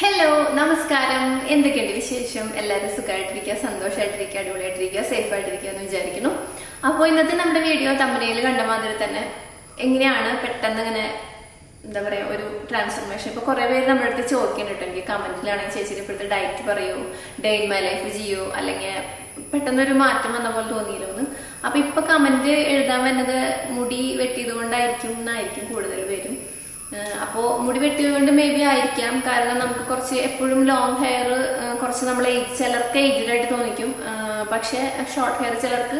Hello നമസ്കാരം. എന്തൊക്കെയുണ്ട് വിശേഷം? എല്ലാവരും സുഖമായിട്ടിരിക്കുക സന്തോഷമായിട്ടിരിക്കുക അടിപൊളിയായിട്ടിരിക്കുക സേഫ് ആയിട്ടിരിക്കുക എന്ന് വിചാരിക്കുന്നു. അപ്പോൾ ഇന്നത്തെ നമ്മുടെ വീഡിയോ തമ്പനയിൽ കണ്ട മാതിരി തന്നെ എങ്ങനെയാണ് പെട്ടെന്ന് ഇങ്ങനെ എന്താ പറയുക ഒരു ട്രാൻസ്ഫോർമേഷൻ ഇപ്പോൾ കുറേ പേര് നമ്മുടെ അടുത്ത് ചോദിക്കുന്നുണ്ട് എനിക്ക് കമന്റിലാണെങ്കിൽ ചേച്ചിയുടെ ഇപ്പോഴത്തെ ഡയറ്റ് പറയൂ ഡേ ഇൻ മൈ ലൈഫ് ചെയ്യൂ അല്ലെങ്കിൽ പെട്ടെന്നൊരു മാറ്റം വന്ന പോലെ തോന്നിയിരുന്നു എന്ന്. അപ്പൊ ഇപ്പൊ കമന്റ് എഴുതാൻ വന്നത് മുടി വെട്ടിയത് കൊണ്ടായിരിക്കും എന്നായിരിക്കും കൂടുതൽ പേരും. അപ്പോൾ മുടി വെട്ടിയത് കൊണ്ട് മേ ബി ആയിരിക്കാം. കാരണം നമുക്ക് കുറച്ച് എപ്പോഴും ലോങ് ഹെയർ കുറച്ച് നമ്മൾ ചിലർക്ക് ഏജിലായിട്ട് തോന്നിക്കും. പക്ഷെ പക്ഷേ ഷോർട്ട് ഹെയർ ചിലർക്ക്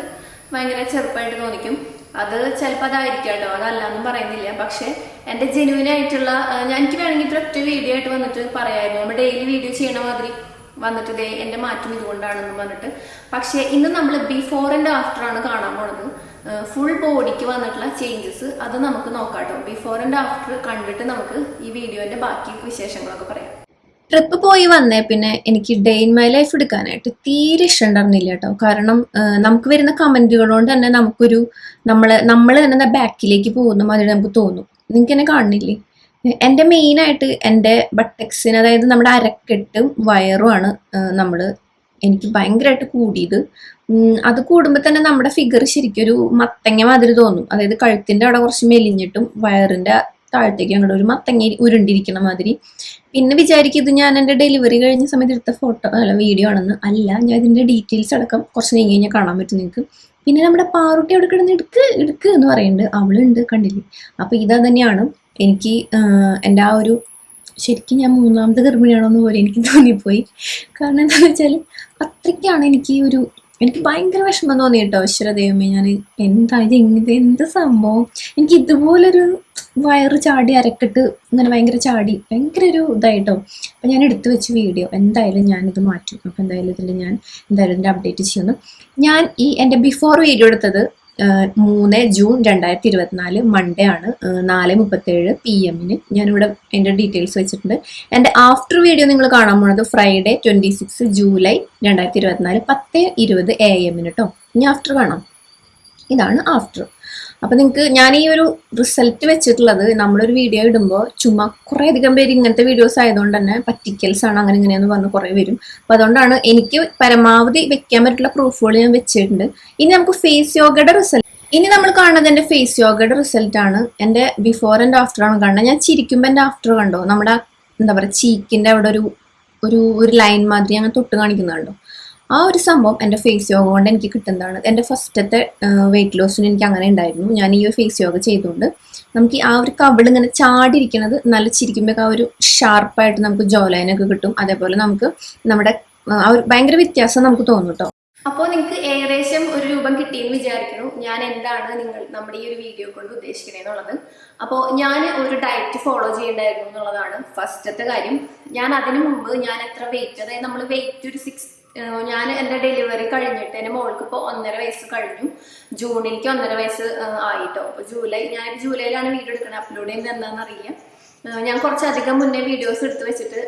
ഭയങ്കര ചെറുപ്പമായിട്ട് തോന്നിക്കും. അത് ചിലപ്പോൾ അതായിരിക്കാം കേട്ടോ. അതല്ലാന്നും പറയുന്നില്ല. പക്ഷേ എന്റെ ജെനുവിൻ ആയിട്ടുള്ള ഞാൻ എനിക്ക് വേണമെങ്കിൽ ഒറ്റ വീഡിയോ ആയിട്ട് വന്നിട്ട് പറയായിരുന്നു. നമ്മൾ ഡെയിലി വീഡിയോ ചെയ്യണ മാതിരി വന്നിട്ട് ദേ എന്റെ മാറ്റം ഇതുകൊണ്ടാണെന്ന് പറഞ്ഞിട്ട്. പക്ഷേ ഇന്ന് നമ്മൾ ബിഫോർ ആൻഡ് ആഫ്റ്റർ ആണ് കാണാൻ പോണത്. ഫുൾ ബോഡിക്ക് വന്നിട്ടുള്ള ചേഞ്ചസ് അത് നമുക്ക് നോക്കാം കേട്ടോ ബിഫോർ ആൻഡ് ആഫ്റ്റർ കണ്ടിട്ട് നമുക്ക് ഈ വീഡിയോന്റെ ബാക്കി വിശേഷങ്ങളൊക്കെ പറയാം. ട്രിപ്പ് പോയി വന്നേ പിന്നെ എനിക്ക് ഡേ ഇൻ മൈ ലൈഫ് എടുക്കാനായിട്ട് തീരെ ഇഷ്ടമുണ്ടായിരുന്നില്ല കേട്ടോ കാരണം നമുക്ക് വരുന്ന കമന്റുകൾ കൊണ്ട് തന്നെ നമുക്കൊരു നമ്മൾ നമ്മൾ തന്നെ ബാക്കിലേക്ക് പോകുന്ന മാതിരി നമുക്ക് തോന്നും. നിങ്ങൾക്ക് എന്നെ കാണുന്നില്ലേ? എന്റെ മെയിനായിട്ട് എന്റെ ബട്ടക്സിന് അതായത് നമ്മുടെ അരക്കെട്ടും വയറുമാണ് നമ്മൾ എനിക്ക് ഭയങ്കരമായിട്ട് കൂടിയത്. അത് കൂടുമ്പോൾ തന്നെ നമ്മുടെ ഫിഗർ ശരിക്കും ഒരു മത്തങ്ങ മാതിരി തോന്നും. അതായത് കഴുത്തിന്റെ അവിടെ കുറച്ച് മെലിഞ്ഞിട്ടും വയറിന്റെ താഴത്തേക്ക് അങ്ങോട്ട് ഒരു മത്തങ്ങ ഉരുണ്ടിരിക്കുന്ന മാതിരി. പിന്നെ വിചാരിക്കും ഇത് ഞാൻ എന്റെ ഡെലിവറി കഴിഞ്ഞ സമയത്ത് എടുത്ത ഫോട്ടോ അല്ല വീഡിയോ ആണെന്ന്. അല്ല ഞാൻ ഇതിന്റെ ഡീറ്റെയിൽസ് അടക്കം കുറച്ച് നീങ്ങി കഴിഞ്ഞാൽ കാണാൻ പറ്റും നിങ്ങൾക്ക് പിന്നെ നമ്മുടെ പാറുട്ടി അവിടെ കിടന്ന് എടുക്ക് എടുക്ക് എന്ന് പറയുന്നുണ്ട് അവളുണ്ട് കണ്ടില്ലേ? അപ്പോൾ ഇതാ തന്നെയാണ് എനിക്ക് എന്റെ ആ ഒരു ശരിക്കും ഞാൻ മൂന്നാമത്തെ ഗർഭിണിയാണോ എന്ന് പോലെ എനിക്ക് തോന്നിപ്പോയി. കാരണം എന്താണെന്ന് വെച്ചാൽ അത്രയ്ക്കാണ് എനിക്ക് ഒരു എനിക്ക് ഭയങ്കര വിഷമം തോന്നി കേട്ടോ ഈശ്വര ദൈവമേ ഞാൻ എന്താ ഇത്? ഇങ്ങനെ എന്ത് സംഭവം? എനിക്ക് ഇതുപോലൊരു വയറ് ചാടി അരക്കിട്ട് ഇങ്ങനെ ഭയങ്കര ചാടി ഭയങ്കര ഒരു ഇതായിട്ടോ. അപ്പം ഞാൻ എടുത്തു വെച്ച് വീഡിയോ എന്തായാലും ഞാനിത് മാറ്റും. അപ്പം എന്തായാലും ഇതിൽ ഞാൻ എന്തായാലും ഇതിന്റെ അപ്ഡേറ്റ് ചെയ്യുന്നു. ഞാൻ ഈ എന്റെ ബിഫോർ വീഡിയോ എടുത്തത് മൂന്ന് ജൂൺ രണ്ടായിരത്തി ഇരുപത്തിനാല് മൺഡേ ആണ് നാല് മുപ്പത്തേഴ് പി എമ്മിന് ഞാനിവിടെ എന്റെ ഡീറ്റെയിൽസ് വെച്ചിട്ടുണ്ട്. എന്റെ ആഫ്റ്റർ വീഡിയോ നിങ്ങൾ കാണാൻ പോണത് ഫ്രൈഡേ ട്വന്റി സിക്സ് ജൂലൈ രണ്ടായിരത്തി ഇരുപത്തിനാല് പത്ത് ഇരുപത് എ എമ്മിന് കേട്ടോ ഇനി ആഫ്റ്റർ കാണാം ഇതാണ് ആഫ്റ്റർ അപ്പൊ നിങ്ങൾക്ക് ഞാൻ ഈ ഒരു റിസൾട്ട് വെച്ചിട്ടുള്ളത് നമ്മളൊരു വീഡിയോ ഇടുമ്പോൾ ചുമ്മാ കുറേ അധികം പേര് ഇങ്ങനത്തെ വീഡിയോസ് ആയതുകൊണ്ട് തന്നെ പറ്റിക്കൽസ് ആണ് അങ്ങനെ ഇങ്ങനെയെന്ന് പറഞ്ഞ് കുറേ വരും. അപ്പൊ അതുകൊണ്ടാണ് എനിക്ക് പരമാവധി വെക്കാൻ പറ്റുള്ള പ്രൂഫുകൾ ഞാൻ വെച്ചിട്ടുണ്ട്. ഇനി നമുക്ക് ഫേസ് യോഗയുടെ റിസൾട്ട് ഇനി നമ്മൾ കാണുന്നത് എന്റെ ഫേസ് യോഗയുടെ റിസൾട്ട് ആണ് എന്റെ ബിഫോർ ആൻഡ് ആഫ്റ്റർ ആണ് കാണുന്നത്. ഞാൻ ചിരിക്കുമ്പോൾ എന്റെ ആഫ്റ്റർ കണ്ടോ? നമ്മുടെ എന്താ പറയുക ചീക്കിന്റെ അവിടെ ഒരു ഒരു ഒരു ലൈൻ മാതിരി അങ്ങനെ തൊട്ട് കാണിക്കുന്നുണ്ടോ ആ ഒരു സംഭവം എന്റെ ഫേസ് യോഗ കൊണ്ട് എനിക്ക് കിട്ടുന്നതാണ്. എന്റെ ഫസ്റ്റത്തെ വെയിറ്റ് ലോസിന് എനിക്ക് അങ്ങനെ ഉണ്ടായിരുന്നു. ഞാൻ ഈ ഒരു ഫേസ് യോഗ ചെയ്തുകൊണ്ട് നമുക്ക് ആ ഒരു കവിൾ ഇങ്ങനെ ചാടിയിരിക്കുന്നത് നല്ല ചിരിക്കുമ്പോൾ ആ ഒരു ഷാർപ്പായിട്ട് നമുക്ക് ജോലൈനൊക്കെ കിട്ടും. അതേപോലെ നമുക്ക് നമ്മുടെ ആ ഒരു ഭയങ്കര വ്യത്യാസം നമുക്ക് തോന്നും കേട്ടോ അപ്പോൾ നിങ്ങൾക്ക് ഏകദേശം ഒരു രൂപം കിട്ടിയെന്ന് വിചാരിക്കുന്നു. ഞാൻ എന്താണ് നിങ്ങൾ നമ്മുടെ ഈ ഒരു വീഡിയോ കൊണ്ട് ഉദ്ദേശിക്കുന്നത് എന്നുള്ളത്. അപ്പോൾ ഞാൻ ഒരു ഡയറ്റ് ഫോളോ ചെയ്യണ്ടായിരുന്നു എന്നുള്ളതാണ് ഫസ്റ്റത്തെ കാര്യം. ഞാൻ അതിനു മുമ്പ് ഞാൻ എത്ര വെയിറ്റ് അതായത് നമ്മൾ വെയിറ്റ് ഒരു സിക്സ് ഞാൻ എന്റെ ഡെലിവറി കഴിഞ്ഞിട്ട് എന്റെ മോൾക്ക് ഇപ്പോൾ ഒന്നര വയസ്സ് കഴിഞ്ഞു. ജൂണിലേക്ക് ഒന്നര വയസ്സ് ആയിട്ടോ. അപ്പോൾ ജൂലൈ ഞാൻ ജൂലൈയിലാണ് വീഡിയോ എടുക്കുന്നത് അപ്ലോഡ് ചെയ്യുന്നത് എന്താണെന്ന് ആഹ് ഞാൻ കുറച്ചധികം മുന്നേ വീഡിയോസ് എടുത്ത് വെച്ചിട്ട്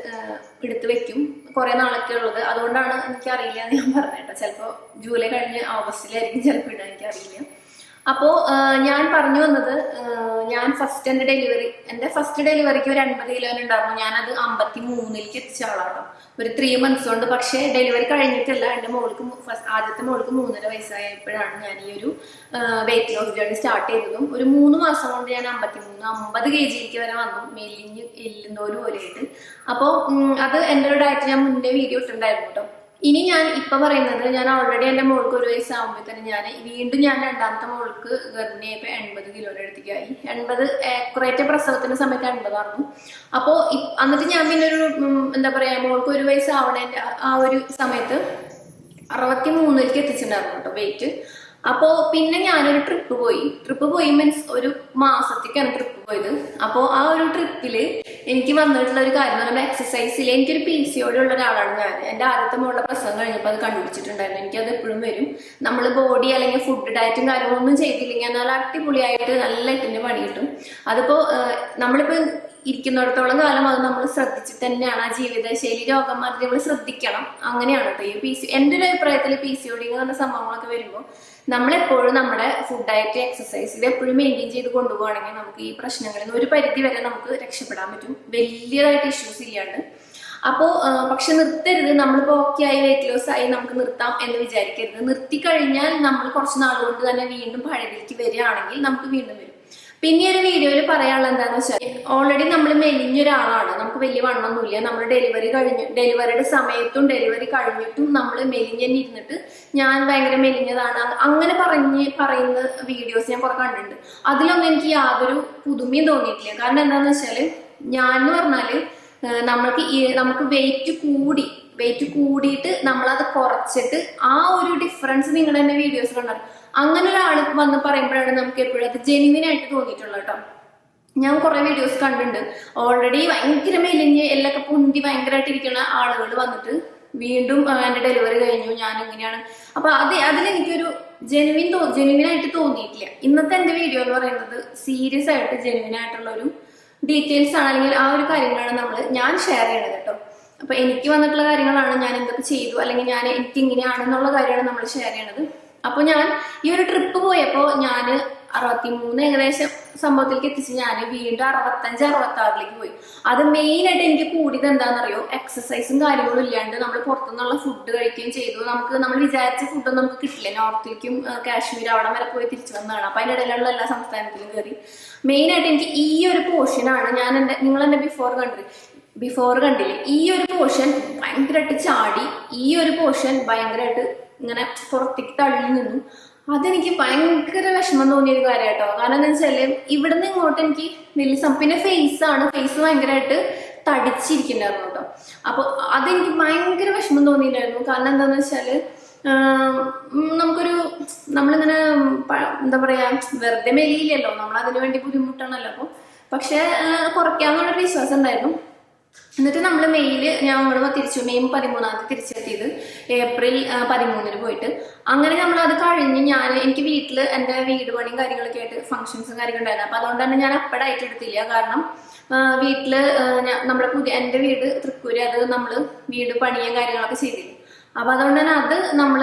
എടുത്ത് വെക്കും. കുറേ നാളൊക്കെ ഉള്ളത്. അതുകൊണ്ടാണ് എനിക്കറിയില്ല എന്ന് ഞാൻ പറഞ്ഞേട്ടോ ചിലപ്പോ ജൂലൈ കഴിഞ്ഞ് ഓഗസ്റ്റിലായിരിക്കും ചിലപ്പോൾ ഇടാൻ എനിക്കറിയില്ല. അപ്പോൾ ഞാൻ പറഞ്ഞു വന്നത് ഞാൻ ഫസ്റ്റ് എന്റെ ഡെലിവറി എന്റെ ഫസ്റ്റ് ഡെലിവറിക്ക് ഒരു അൻപത് കിലോ ഉണ്ടായിരുന്നു. ഞാനത് അമ്പത്തി മൂന്നിലേക്ക് എത്തിച്ച ആളാട്ടോ. ഒരു ത്രീ മന്ത്സ് കൊണ്ട്. പക്ഷേ ഡെലിവറി കഴിഞ്ഞിട്ടല്ല. എന്റെ മോൾക്ക് ആദ്യത്തെ മോൾക്ക് മൂന്നര വയസ്സായപ്പോഴാണ് ഞാൻ ഈ ഒരു വെയിറ്റ് ലോസ് ജേർണി സ്റ്റാർട്ട് ചെയ്തതും. ഒരു മൂന്ന് മാസം കൊണ്ട് ഞാൻ അമ്പത്തി മൂന്ന് അമ്പത് കെ ജിയിലേക്ക് വരെ വന്നു. മെലിഞ്ഞ് എല്ലുന്നോരും പോലെയായിട്ട് അപ്പോൾ അത് എന്റെ ഒരു ഡയറ്റ് ഞാൻ മുന്നേ വീഡിയോ ഇട്ടിട്ടുണ്ടായിരുന്നു കേട്ടോ. ഇനി ഞാൻ ഇപ്പൊ പറയുന്നത് ഞാൻ ഓൾറെഡി എന്റെ മോൾക്ക് ഒരു വയസ്സാകുമ്പോൾ തന്നെ ഞാൻ വീണ്ടും ഞാൻ രണ്ടാമത്തെ മോൾക്ക് ഗർഭിണിയായപ്പോൾ എൺപത് കിലോയുടെ അടുത്തേക്കായി എൺപത് കുറേറ്റ പ്രസവത്തിന്റെ സമയത്ത് എൺപതായിരുന്നു അപ്പോൾ എന്നിട്ട് ഞാൻ പിന്നെ ഒരു എന്താ പറയാ മോൾക്ക് ഒരു വയസ്സാവണേന്റെ ആ ഒരു സമയത്ത് അറുപത്തി മൂന്നിലേക്ക് എത്തിച്ചിട്ടുണ്ടായിരുന്നു കേട്ടോ വെയിറ്റ് അപ്പോൾ പിന്നെ ഞാനൊരു ട്രിപ്പ് പോയി. ട്രിപ്പ് പോയി മീൻസ് ഒരു മാസത്തേക്കാണ് ട്രിപ്പ് പോയത്. അപ്പോ ആ ഒരു ട്രിപ്പിൽ എനിക്ക് വന്നിട്ടുള്ള ഒരു കാര്യം പറയുമ്പോൾ എക്സസൈസിൽ എനിക്കൊരു പി സി ഓടി ഒരാളാണ് ഞാൻ. എന്റെ ആദ്യത്തെ മുകളിലെ പ്രസവം കഴിഞ്ഞപ്പോൾ അത് കണ്ടുപിടിച്ചിട്ടുണ്ടായിരുന്നു. എനിക്കത് എപ്പോഴും വരും. നമ്മൾ ബോഡി അല്ലെങ്കിൽ ഫുഡ് ഡയറ്റും കാര്യങ്ങളൊന്നും ചെയ്തില്ലെങ്കിൽ എന്നാൽ അടിപൊളിയായിട്ട് നല്ല എട്ടിന്റെ പണി കിട്ടും. അതിപ്പോൾ നമ്മളിപ്പോൾ ഇരിക്കുന്നിടത്തോളം കാലം അത് നമ്മൾ ശ്രദ്ധിച്ചിട്ട് തന്നെയാണ് ആ ജീവിതശൈലി രോഗം മാതിരി നമ്മൾ ശ്രദ്ധിക്കണം. അങ്ങനെയാണ് കേട്ടോ. ഈ പി സി എന്റെ ഒരു അഭിപ്രായത്തിൽ പി സി ഒടി എന്ന് പറഞ്ഞ സംഭവങ്ങളൊക്കെ വരുമ്പോൾ നമ്മളെപ്പോഴും നമ്മുടെ ഫുഡ് ഡയറ്റ് എക്സസൈസ് ഇത് എപ്പോഴും മെയിന്റെയിൻ ചെയ്ത് കൊണ്ടുപോകുകയാണെങ്കിൽ നമുക്ക് ഈ പ്രശ്നങ്ങളിൽ നിന്ന് ഒരു പരിധി വരെ നമുക്ക് രക്ഷപ്പെടാൻ പറ്റും. വലിയതായിട്ട് ഇഷ്യൂസ് ഇല്ലാണ്ട്. അപ്പോൾ പക്ഷെ നിർത്തരുത്. നമ്മളിപ്പോൾ ഓക്കെ ആയി വെയിറ്റ് ലോസ് ആയി നമുക്ക് നിർത്താം എന്ന് വിചാരിക്കരുത്. നിർത്തി കഴിഞ്ഞാൽ നമ്മൾ കുറച്ച് നാൾ കൊണ്ട് തന്നെ വീണ്ടും പഴയതിലേക്ക് വരികയാണെങ്കിൽ നമുക്ക് വീണ്ടും പിന്നെ ഒരു വീഡിയോയിൽ പറയാനുള്ള എന്താണെന്ന് വെച്ചാൽ ഓൾറെഡി നമ്മൾ മെലിഞ്ഞ ഒരാളാണ് നമുക്ക് വലിയ വണ്ണമൊന്നുമില്ല. നമ്മൾ ഡെലിവറി കഴിഞ്ഞു ഡെലിവറിയുടെ സമയത്തും ഡെലിവറി കഴിഞ്ഞിട്ടും നമ്മൾ മെലിഞ്ഞന്നെ ഇരുന്നിട്ട് ഞാൻ ഭയങ്കര മെലിഞ്ഞതാണ്. അങ്ങനെ പറഞ്ഞ് പറയുന്ന വീഡിയോസ് ഞാൻ കുറെ കണ്ടിട്ടുണ്ട്. അതിലൊന്നും എനിക്ക് യാതൊരു പുതുമയും തോന്നിയിട്ടില്ല. കാരണം എന്താണെന്ന് വെച്ചാൽ ഞാൻ എന്ന് പറഞ്ഞാൽ നമ്മൾക്ക് നമുക്ക് വെയിറ്റ് കൂടി വെയിറ്റ് കൂടിയിട്ട് നമ്മളത് കുറച്ചിട്ട് ആ ഒരു ഡിഫറൻസ് നിങ്ങൾ തന്നെ വീഡിയോസ് കണ്ടാൽ അങ്ങനെ ഒരാൾ വന്ന് പറയുമ്പോഴാണ് നമുക്ക് എപ്പോഴും അത് ജെനുവിൻ ആയിട്ട് തോന്നിയിട്ടുള്ളത് കേട്ടോ ഞാൻ കുറെ വീഡിയോസ് കണ്ടിട്ടുണ്ട്. ഓൾറെഡി ഭയങ്കര മെലിഞ്ഞ് എല്ലൊക്കെ പൊന്തി ഭയങ്കരമായിട്ട് ഇരിക്കുന്ന ആളുകൾ വന്നിട്ട് വീണ്ടും എന്റെ ഡെലിവറി കഴിഞ്ഞു ഞാൻ ഇങ്ങനെയാണ് അപ്പൊ അത് അതിലെനിക്കൊരു ജെനുവിൻ തോ ജെനുവിനായിട്ട് തോന്നിയിട്ടില്ല. ഇന്നത്തെ എന്റെ വീഡിയോ എന്ന് പറയുന്നത് സീരിയസ് ആയിട്ട് ജെനുവിൻ ആയിട്ടുള്ള ഒരു ഡീറ്റെയിൽസ് ആണ്. അല്ലെങ്കിൽ ആ ഒരു കാര്യങ്ങളാണ് നമ്മൾ ഞാൻ ഷെയർ ചെയ്യണത് കേട്ടോ അപ്പൊ എനിക്ക് വന്നിട്ടുള്ള കാര്യങ്ങളാണ് ഞാൻ എന്തൊക്കെ ചെയ്തു അല്ലെങ്കിൽ ഞാൻ എനിക്ക് ഇങ്ങനെയാണെന്നുള്ള കാര്യമാണ് നമ്മൾ ഷെയർ ചെയ്യണത്. അപ്പൊ ഞാൻ ഈ ഒരു ട്രിപ്പ് പോയപ്പോ ഞാൻ അറുപത്തിമൂന്ന് ഏകദേശം സംഭവത്തിലേക്ക് എത്തിച്ച് ഞാൻ വീണ്ടും അറുപത്തഞ്ച് അറുപത്തി ആറിലേക്ക് പോയി. അത് മെയിൻ ആയിട്ട് എനിക്ക് കൂടിയത് എന്താണെന്നറിയോ? എക്സസൈസും കാര്യങ്ങളും ഇല്ലാണ്ട് നമ്മൾ പുറത്തുനിന്നുള്ള ഫുഡ് കഴിക്കുകയും ചെയ്തു. നമുക്ക് നമ്മൾ വിചാരിച്ച ഫുഡൊന്നും നമുക്ക് കിട്ടില്ല. നോർത്തിലേക്കും കാശ്മീർ അവിടെ വരെ പോയി തിരിച്ചു വന്നതാണ്. അപ്പൊ അതിന്റെ ഇടയിലുള്ള എല്ലാ സംസ്ഥാനത്തിലും കയറി മെയിൻ ആയിട്ട് എനിക്ക് ഈ ഒരു പോർഷനാണ് ഞാൻ എന്റെ നിങ്ങൾ എന്റെ ബിഫോർ കണ്ടത്. ബിഫോർ കണ്ടില്ലേ? ഈ ഒരു പോർഷൻ ഭയങ്കരമായിട്ട് ചാടി ഈ ഒരു പോർഷൻ ഭയങ്കരമായിട്ട് ഇങ്ങനെ പുറത്തേക്ക് തള്ളി നിന്നു. അതെനിക്ക് ഭയങ്കര വിഷമം തോന്നിയൊരു കാര്യം കേട്ടോ കാരണം എന്താ വെച്ചാൽ ഇവിടുന്ന് ഇങ്ങോട്ട് എനിക്ക് വലിയ സം പിന്നെ ഫേസ് ആണ്. ഫേസ് ഭയങ്കരമായിട്ട് തടിച്ചിരിക്കുന്നുണ്ടായിരുന്നു കേട്ടോ. അപ്പൊ അതെനിക്ക് ഭയങ്കര വിഷമം തോന്നിയിട്ടുണ്ടായിരുന്നു. കാരണം എന്താന്ന് വെച്ചാൽ നമുക്കൊരു നമ്മളിങ്ങനെ എന്താ പറയാ വെറുതെ മെലിയില്ലല്ലോ. നമ്മൾ അതിനു വേണ്ടി ബുദ്ധിമുട്ടാണല്ലോ. അപ്പൊ പക്ഷെ കുറയ്ക്കാന്നുള്ളൊരു വിശ്വാസം ഉണ്ടായിരുന്നു. എന്നിട്ട് നമ്മൾ മെയ്യിൽ ഞാൻ ഇവിടെ തിരിച്ചു മെയ് പതിമൂന്നാം തീയതി തിരിച്ചെത്തിയത് ഏപ്രിൽ പതിമൂന്നിന് പോയിട്ട്. അങ്ങനെ നമ്മൾ അത് കഴിഞ്ഞ് ഞാൻ എനിക്ക് വീട്ടിൽ എന്റെ വീട് പണിയും കാര്യങ്ങളൊക്കെ ആയിട്ട് ഫംഗ്ഷൻസും കാര്യങ്ങളും ഉണ്ടായിരുന്നു. അപ്പോൾ അതുകൊണ്ട് തന്നെ ഞാൻ അപ്പടായിട്ട് എടുത്തില്ല. കാരണം വീട്ടിൽ നമ്മുടെ പുതിയ എന്റെ വീട് തൃക്കൂര് അത് നമ്മൾ വീട് പണിയും കാര്യങ്ങളൊക്കെ ചെയ്തില്ല അപ്പൊ അതുകൊണ്ട് തന്നെ അത് നമ്മൾ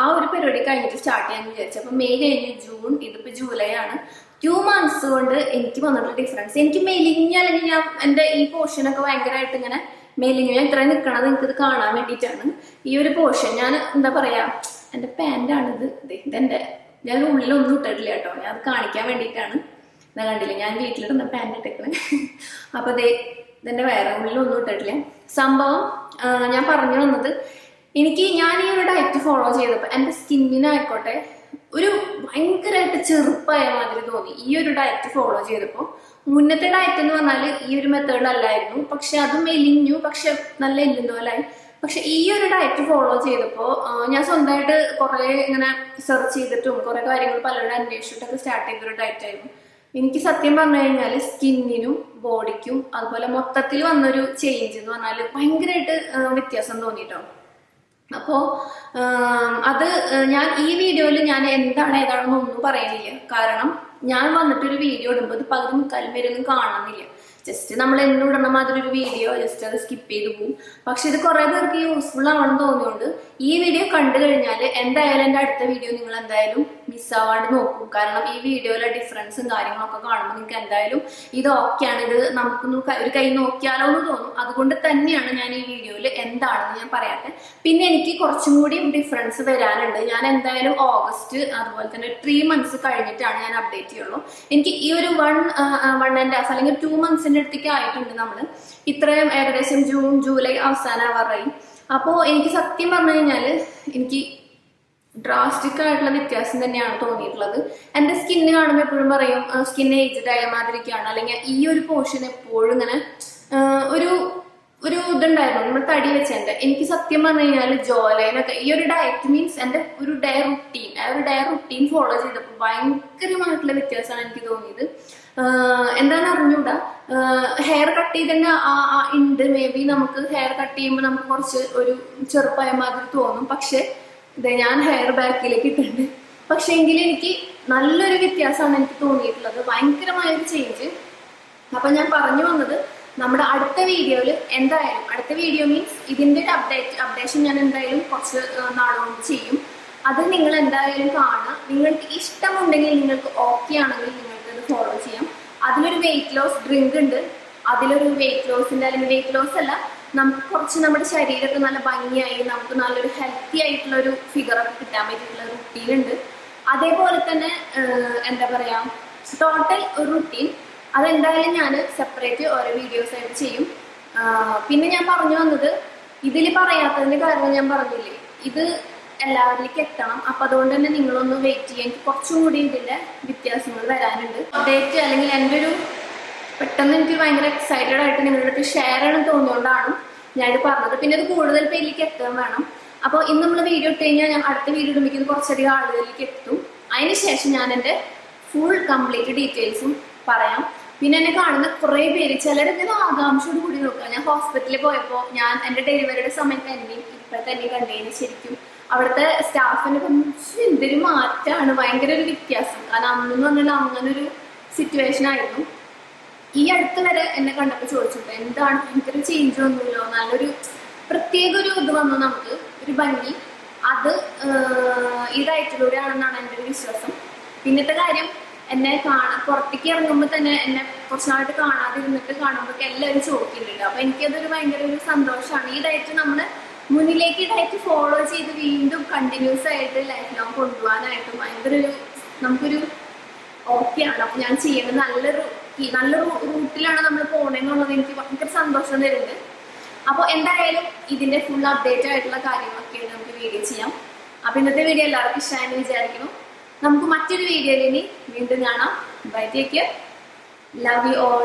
ആ ഒരു പരിപാടി കഴിഞ്ഞിട്ട് സ്റ്റാർട്ട് ചെയ്യാൻ വിചാരിച്ചു. അപ്പൊ മെയ് കഴിഞ്ഞ് ജൂൺ ഇതിപ്പോ ജൂലൈ ആണ്. ടു മന്ത്സ് കൊണ്ട് എനിക്ക് വന്നിട്ടുള്ള ഡിഫറൻസ് എനിക്ക് മെലിഞ്ഞ അല്ലെങ്കിൽ ഞാൻ എന്റെ ഈ പോർഷനൊക്കെ ഭയങ്കരമായിട്ട് ഇങ്ങനെ മെലിഞ്ഞു ഞാൻ ഇത്രയും നിൽക്കണത് എനിക്കിത് കാണാൻ വേണ്ടിയിട്ടാണ്. ഈ ഒരു പോർഷൻ ഞാൻ എന്താ പറയാ എന്റെ പാന്റാണിത് ഇതെന്റെ ഞാൻ ഉള്ളിലൊന്നും ഇട്ടിട്ടില്ല കേട്ടോ. ഞാൻ അത് കാണിക്കാൻ വേണ്ടിയിട്ടാണ്. ഞാൻ കണ്ടില്ല ഞാൻ വീട്ടിലിടുന്ന പാന്റ് ഇട്ടേക്കണേ. അപ്പൊ ദേ ഇതെന്റെ വേറെ ഉള്ളിലൊന്നും ഇട്ടിട്ടില്ല. സംഭവം ഞാൻ പറഞ്ഞു വന്നത് എനിക്ക് ഞാൻ ഈ ഒരു ഡയറ്റ് ഫോളോ ചെയ്തപ്പോൾ എന്റെ സ്കിന്നിനായിക്കോട്ടെ ഒരു ഭയങ്കരമായിട്ട് ചെറുപ്പായ മാതിരി തോന്നി. ഈ ഒരു ഡയറ്റ് ഫോളോ ചെയ്തപ്പോൾ മുന്നത്തെ ഡയറ്റ് എന്ന് പറഞ്ഞാൽ ഈ ഒരു മെത്തേഡിലല്ലായിരുന്നു പക്ഷെ അത് മെലിഞ്ഞു. പക്ഷെ നല്ല എല്ലുന്തോലായി പക്ഷെ ഈ ഒരു ഡയറ്റ് ഫോളോ ചെയ്തപ്പോൾ ഞാൻ സ്വന്തമായിട്ട് കുറേ ഇങ്ങനെ സെർച്ച് ചെയ്തിട്ടും കുറേ കാര്യങ്ങൾ പലരുടെ അന്വേഷിച്ചിട്ടൊക്കെ സ്റ്റാർട്ട് ചെയ്തൊരു ഡയറ്റ് ആയിരുന്നു. എനിക്ക് സത്യം പറഞ്ഞു കഴിഞ്ഞാൽ സ്കിന്നിനും ബോഡിക്കും അതുപോലെ മൊത്തത്തിൽ വന്നൊരു ചേഞ്ച് എന്ന് പറഞ്ഞാൽ ഭയങ്കരമായിട്ട് വ്യത്യാസം തോന്നിട്ടോ. അപ്പോൾ അത് ഞാൻ ഈ വീഡിയോയിൽ ഞാൻ എന്താണ് ഏതാണെന്നൊന്നും പറയുന്നില്ല. കാരണം ഞാൻ വന്നിട്ടൊരു വീഡിയോ ഇടുമ്പോൾ ഇത് പകുതി മുക്കാലും പേരൊന്നും കാണുന്നില്ല. ജസ്റ്റ് നമ്മൾ എന്നും ഇടണ മാതിരി ഒരു വീഡിയോ ജസ്റ്റ് അത് സ്കിപ്പ് ചെയ്ത് പോകും പക്ഷെ ഇത് കുറെ പേർക്ക് യൂസ്ഫുൾ ആണെന്ന് തോന്നിയോണ്ട് ഈ വീഡിയോ കണ്ടു കഴിഞ്ഞാൽ എന്തായാലും എന്റെ അടുത്ത വീഡിയോ നിങ്ങൾ എന്തായാലും മിസ്സാവാണ്ട് നോക്കും. കാരണം ഈ വീഡിയോയിലെ ഡിഫറൻസും കാര്യങ്ങളൊക്കെ കാണുമ്പോൾ നിങ്ങൾക്ക് എന്തായാലും ഇത് ഓക്കെയാണ് ഇത് നമുക്കൊന്ന് ഒരു കൈ നോക്കിയാലോ എന്ന് തോന്നും. അതുകൊണ്ട് തന്നെയാണ് ഞാൻ ഈ വീഡിയോയിൽ എന്താണെന്ന് ഞാൻ പറയാത്തെ. പിന്നെ എനിക്ക് കുറച്ചും കൂടി ഡിഫറൻസ് വരാനുണ്ട്. ഞാൻ എന്തായാലും ഓഗസ്റ്റ് അതുപോലെ തന്നെ ത്രീ മന്ത്സ് കഴിഞ്ഞിട്ടാണ് ഞാൻ അപ്ഡേറ്റ് ചെയ്യുള്ളൂ. എനിക്ക് ഈ ഒരു വൺ വൺ ആൻഡ് ഹാഫ് അല്ലെങ്കിൽ ടു മന്ത്സിന്റെ അടുത്തേക്ക് ആയിട്ടുണ്ട് നമ്മൾ ഇത്രയും ഏകദേശം ജൂൺ ജൂലൈ അവസാനം അവസാനമാവാറായി അപ്പോൾ എനിക്ക് സത്യം പറഞ്ഞു കഴിഞ്ഞാൽ എനിക്ക് ഡ്രാസ്റ്റിക് ആയിട്ടുള്ള വ്യത്യാസം തന്നെയാണ് തോന്നിയിട്ടുള്ളത്. എന്റെ സ്കിന്ന് കാണുമ്പോൾ എപ്പോഴും പറയും സ്കിൻ ഏജ്ഡ് ആയ മാതിരിക്കാണ്. അല്ലെങ്കിൽ ഈ ഒരു പോർഷൻ എപ്പോഴും ഇങ്ങനെ ഒരു ഒരു ഇതുണ്ടായിരുന്നു. നമ്മൾ തടി വെച്ചെന്റെ എനിക്ക് സത്യം പറഞ്ഞു കഴിഞ്ഞാൽ ജോലൈനൊക്കെ ഈ ഒരു ഡയറ്റ് മീൻസ് എന്റെ ഒരു ഡയർ റുട്ടീൻ ആ ഒരു ഡയർ റുട്ടീൻ ഫോളോ ചെയ്തപ്പോൾ ഭയങ്കരമായിട്ടുള്ള വ്യത്യാസമാണ് എനിക്ക് തോന്നിയത്. എന്താണ് അറിഞ്ഞൂടാ? ഹെയർ കട്ട് ചെയ്തന്നെ ആ ആ ഉണ്ട്. മേ ബി നമുക്ക് ഹെയർ കട്ട് ചെയ്യുമ്പോൾ നമുക്ക് കുറച്ച് ഒരു ചെറുപ്പായ മാതിരി തോന്നും. പക്ഷെ ഇത് ഞാൻ ഹെയർ ബാക്കിലേക്ക് ഇട്ടുണ്ട് പക്ഷെ എങ്കിലും എനിക്ക് നല്ലൊരു വ്യത്യാസമാണ് എനിക്ക് തോന്നിയിട്ടുള്ളത്. ഭയങ്കരമായ ഒരു ചേഞ്ച് അപ്പൊ ഞാൻ പറഞ്ഞു വന്നത് നമ്മുടെ അടുത്ത വീഡിയോയിൽ എന്തായാലും അടുത്ത വീഡിയോ മീൻസ് ഇതിന്റെ ഒരു അപ്ഡേറ്റ് അപ്ഡേഷൻ ഞാൻ എന്തായാലും കുറച്ച് നാളുകൊണ്ട് ചെയ്യും. അത് നിങ്ങൾ എന്തായാലും കാണുക. നിങ്ങൾക്ക് ഇഷ്ടമുണ്ടെങ്കിൽ നിങ്ങൾക്ക് ഓക്കെ ആണെങ്കിൽ നിങ്ങൾക്ക് ഫോളോ ചെയ്യാം. അതിലൊരു വെയിറ്റ് ലോസ് ഡ്രിങ്ക് ഉണ്ട്. അതിലൊരു വെയിറ്റ് ലോസിന്റെ അല്ലെങ്കിൽ വെയിറ്റ് ലോസ് അല്ല നമുക്ക് കുറച്ച് നമ്മുടെ ശരീരമൊക്കെ നല്ല ഭംഗിയായി നമുക്ക് നല്ലൊരു ഹെൽത്തി ആയിട്ടുള്ള ഒരു ഫിഗറൊക്കെ കിട്ടാൻ പറ്റിയിട്ടുള്ള റുട്ടീൻ ഉണ്ട്. അതേപോലെ തന്നെ എന്താ പറയാ ടോട്ടൽ ഒരു റുട്ടീൻ അതെന്തായാലും ഞാൻ സെപ്പറേറ്റ് ഓരോ വീഡിയോസ് ആയിട്ട് ചെയ്യും. പിന്നെ ഞാൻ പറഞ്ഞു വന്നത് ഇതിൽ പറയാത്തതിന്റെ കാരണം ഞാൻ പറഞ്ഞില്ലേ ഇത് എല്ലാവരിലേക്ക് എത്തണം. അപ്പൊ അതുകൊണ്ട് തന്നെ നിങ്ങളൊന്ന് വെയിറ്റ് ചെയ്യാൻ എനിക്ക് കുറച്ചും കൂടി ഇതിന്റെ വ്യത്യാസങ്ങൾ വരാനുണ്ട്. അപ്ഡേറ്റ് അല്ലെങ്കിൽ എന്റെ ഒരു പെട്ടെന്ന് എനിക്ക് ഭയങ്കര എക്സൈറ്റഡ് ആയിട്ട് നിങ്ങളുടെ അടുത്ത് ഷെയർ ചെയ്യണം ഞാൻ ഞാനിത് പറഞ്ഞത്. പിന്നെ അത് കൂടുതൽ പേരിലേക്ക് എത്താൻ വേണം. അപ്പോൾ ഇന്ന് നമ്മൾ വീഡിയോ ഇട്ട് കഴിഞ്ഞാൽ ഞാൻ അടുത്ത വീഡിയോ ഇടുമ്പോൾ കുറച്ചധികം ആളുകളിലേക്ക് എത്തും. അതിനുശേഷം ഞാൻ എന്റെ ഫുൾ കംപ്ലീറ്റ് ഡീറ്റെയിൽസും പറയാം. പിന്നെ എന്നെ കാണുന്ന കുറേ പേര് ചിലരൊക്കെ ആകാംക്ഷയോട് കൂടി നോക്കുക. ഞാൻ ഹോസ്പിറ്റലിൽ പോയപ്പോൾ ഞാൻ എന്റെ ഡെലിവറിയുടെ സമയത്ത് എന്നെയും ഇപ്പോഴത്തെ എന്നെ കണ്ടതിന് ശരിക്കും അവിടുത്തെ സ്റ്റാഫിനെ എന്തൊരു മാറ്റമാണ് ഭയങ്കര ഒരു വ്യത്യാസം. കാരണം അന്നെന്ന് പറഞ്ഞാൽ അങ്ങനെ ഒരു സിറ്റുവേഷൻ ആയിരുന്നു. ഈ അടുത്ത് വരെ എന്നെ കണ്ടപ്പോൾ ചോദിച്ചിട്ടുണ്ട് എന്താണ് ഭയങ്കര ചേഞ്ച് ഒന്നുമില്ലോ നല്ലൊരു പ്രത്യേക ഒരു ഇത് വന്നു നമുക്ക് ഒരു ഭംഗി. അത് ഈ എന്റെ ഒരു വിശ്വാസം. പിന്നത്തെ കാര്യം എന്നെ കാണാൻ പുറത്തേക്ക് ഇറങ്ങുമ്പോൾ തന്നെ എന്നെ കുറച്ച് നാളായിട്ട് കാണാതിരുന്നിട്ട് കാണുമ്പോൾ എല്ലാവരും ചോദിക്കുന്നുണ്ട്. അപ്പൊ എനിക്കതൊരു ഭയങ്കര ഒരു സന്തോഷമാണ്. ഈ ഡയറ്റ് നമ്മൾ മുന്നിലേക്ക് ഡയറ്റ് ഫോളോ ചെയ്ത് വീണ്ടും കണ്ടിന്യൂസ് ആയിട്ട് ലൈഫ് ലോങ് കൊണ്ടുപോകാനായിട്ട് ഭയങ്കര ഒരു നമുക്കൊരു ഓക്കെ ആണ്. അപ്പൊ ഞാൻ ചെയ്യുന്നത് നല്ലൊരു നല്ല റൂട്ടിലാണ് നമ്മൾ പോണെന്നുള്ളത് എനിക്ക് ഭയങ്കര സന്തോഷം തരുന്നുണ്ട്. അപ്പോൾ എന്തായാലും ഇതിന്റെ ഫുൾ അപ്ഡേറ്റ് ആയിട്ടുള്ള കാര്യങ്ങളൊക്കെ നമുക്ക് വീഡിയോ ചെയ്യാം. അപ്പൊ ഇന്നത്തെ വീഡിയോ എല്ലാവർക്കും ഇഷ്ടമായെന്ന് വിചാരിക്കുന്നു. നമുക്ക് മറ്റൊരു വീഡിയോയിൽ ഇനി വീണ്ടും കാണാം. Bye take love you all